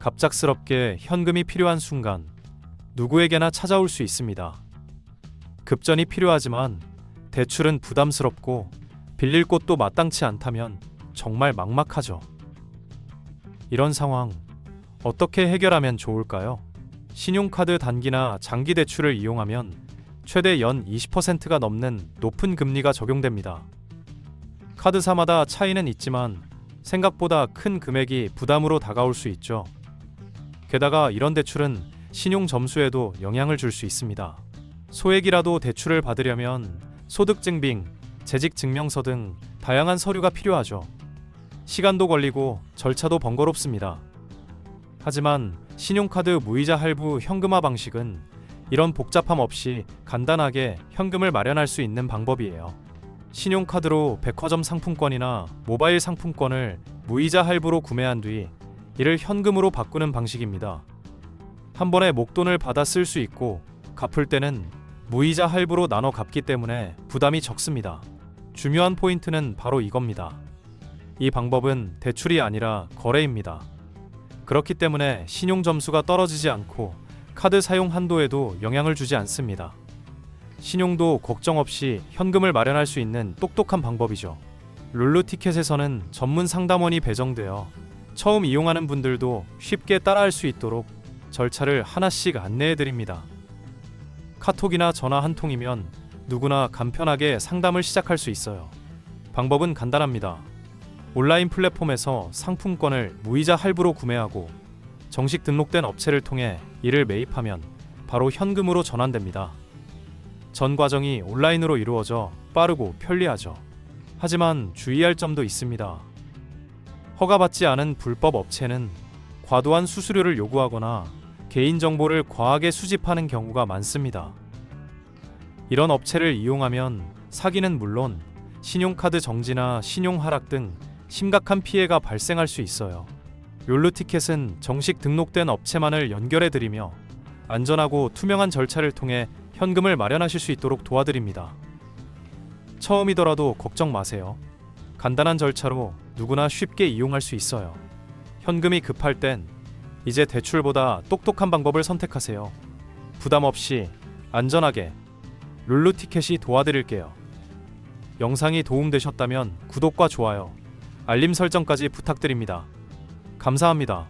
갑작스럽게 현금이 필요한 순간 누구에게나 찾아올 수 있습니다. 급전이 필요하지만 대출은 부담스럽고 빌릴 곳도 마땅치 않다면 정말 막막하죠. 이런 상황 어떻게 해결하면 좋을까요? 신용카드 단기나 장기 대출을 이용하면 최대 연 20%가 넘는 높은 금리가 적용됩니다. 카드사마다 차이는 있지만 생각보다 큰 금액이 부담으로 다가올 수 있죠. 게다가 이런 대출은 신용 점수에도 영향을 줄 수 있습니다. 소액이라도 대출을 받으려면 소득증빙, 재직증명서 등 다양한 서류가 필요하죠. 시간도 걸리고 절차도 번거롭습니다. 하지만 신용카드 무이자 할부 현금화 방식은 이런 복잡함 없이 간단하게 현금을 마련할 수 있는 방법이에요. 신용카드로 백화점 상품권이나 모바일 상품권을 무이자 할부로 구매한 뒤 이를 현금으로 바꾸는 방식입니다. 한 번에 목돈을 받아 쓸 수 있고 갚을 때는 무이자 할부로 나눠 갚기 때문에 부담이 적습니다. 중요한 포인트는 바로 이겁니다. 이 방법은 대출이 아니라 거래입니다. 그렇기 때문에 신용 점수가 떨어지지 않고 카드 사용 한도에도 영향을 주지 않습니다. 신용도 걱정 없이 현금을 마련할 수 있는 똑똑한 방법이죠. 룰루 티켓에서는 전문 상담원이 배정되어 처음 이용하는 분들도 쉽게 따라할 수 있도록 절차를 하나씩 안내해 드립니다. 카톡이나 전화 한 통이면 누구나 간편하게 상담을 시작할 수 있어요. 방법은 간단합니다. 온라인 플랫폼에서 상품권을 무이자 할부로 구매하고 정식 등록된 업체를 통해 이를 매입하면 바로 현금으로 전환됩니다. 전 과정이 온라인으로 이루어져 빠르고 편리하죠. 하지만 주의할 점도 있습니다. 허가받지 않은 불법 업체는 과도한 수수료를 요구하거나 개인정보를 과하게 수집하는 경우가 많습니다. 이런 업체를 이용하면 사기는 물론 신용카드 정지나 신용 하락 등 심각한 피해가 발생할 수 있어요. 욜루 티켓은 정식 등록된 업체만을 연결해 드리며 안전하고 투명한 절차를 통해 현금을 마련하실 수 있도록 도와드립니다. 처음이더라도 걱정 마세요. 간단한 절차로 누구나 쉽게 이용할 수 있어요. 현금이 급할 땐 이제 대출보다 똑똑한 방법을 선택하세요. 부담 없이 안전하게 룰루 티켓이 도와드릴게요. 영상이 도움되셨다면 구독과 좋아요, 알림 설정까지 부탁드립니다. 감사합니다.